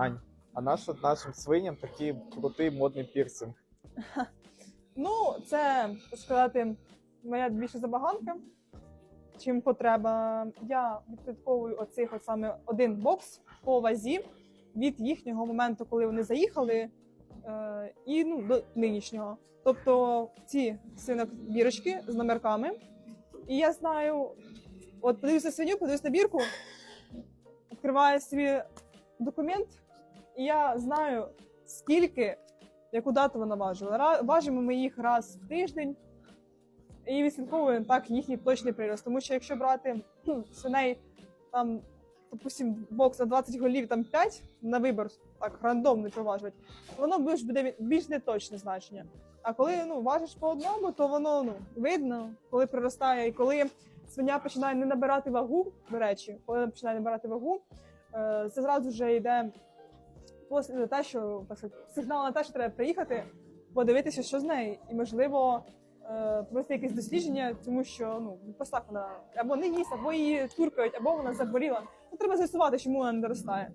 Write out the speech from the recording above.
Ань, а наш нашим свиням такий крутий модний пірсинг. Ну, це сказати, моя більше забаганка, чим потреба. Я відслідковую оцих от саме один бокс по вазі від їхнього моменту, коли вони заїхали, е, і ну, до нинішнього. Тобто ці свинок бірочки з номерками. І я знаю, от подивлюся свиню, подивлюсь на бірку, відкриваю свій документ, і я знаю, скільки яку дату вона важила. Важимо ми їх раз в тиждень і відслідковуємо так їхній точний прирост. Тому що якщо брати свиней там, допустим, бокс на 20 голів, там 5 на вибір, так рандомно проважувати, воно більш буде більш неточне значення. А коли ну, важиш по одному, то воно ну, видно, коли приростає, і коли свиня починає не набирати вагу, до речі, коли вона починає набирати вагу, е, це зразу вже йде пос- на те, що так сказати, сигнал на те, що треба приїхати, подивитися, що з нею, і можливо е, провести якесь дослідження, тому що ну просто вона або не їсть, або її туркають, або вона заболіла. Ну треба з'ясувати, чому вона не доростає.